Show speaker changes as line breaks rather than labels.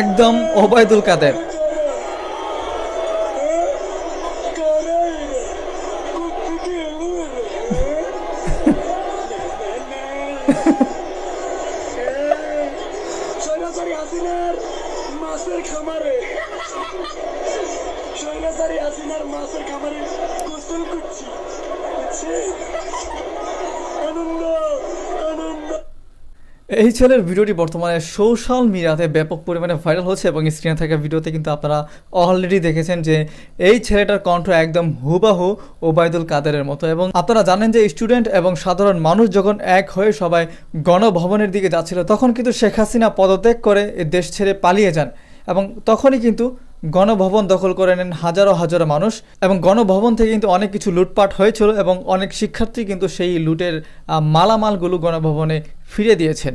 একদম ওবায়দুল কাদের।
মাছের খামারে সৈরাচারী হাসিনার মাছের করছি
এই ছেলের ভিডিওটি বর্তমানে সোশ্যাল মিডিয়াতে ব্যাপক পরিমাণে ভাইরাল হচ্ছে এবং স্ক্রিনে থাকা ভিডিওতে কিন্তু আপনারা অলরেডি দেখেছেন যে এই ছেলেটার কণ্ঠ একদম হুবাহু ওবায়দুল কাদেরের মতো। এবং আপনারা জানেন যে স্টুডেন্ট এবং সাধারণ মানুষ যখন এক হয়ে সবাই গণভবনের দিকে যাচ্ছিল, তখন কিন্তু শেখ হাসিনা পদত্যাগ করে এ দেশ ছেড়ে পালিয়ে যান। এবং তখনই কিন্তু গণভবন দখল করে নেন হাজারো হাজারো মানুষ এবং গণভবন থেকে কিন্তু অনেক কিছু লুটপাট হয়েছিল এবং অনেক শিক্ষার্থী কিন্তু সেই লুটের মালামালগুলো গণভবনে ফিরে দিয়েছেন।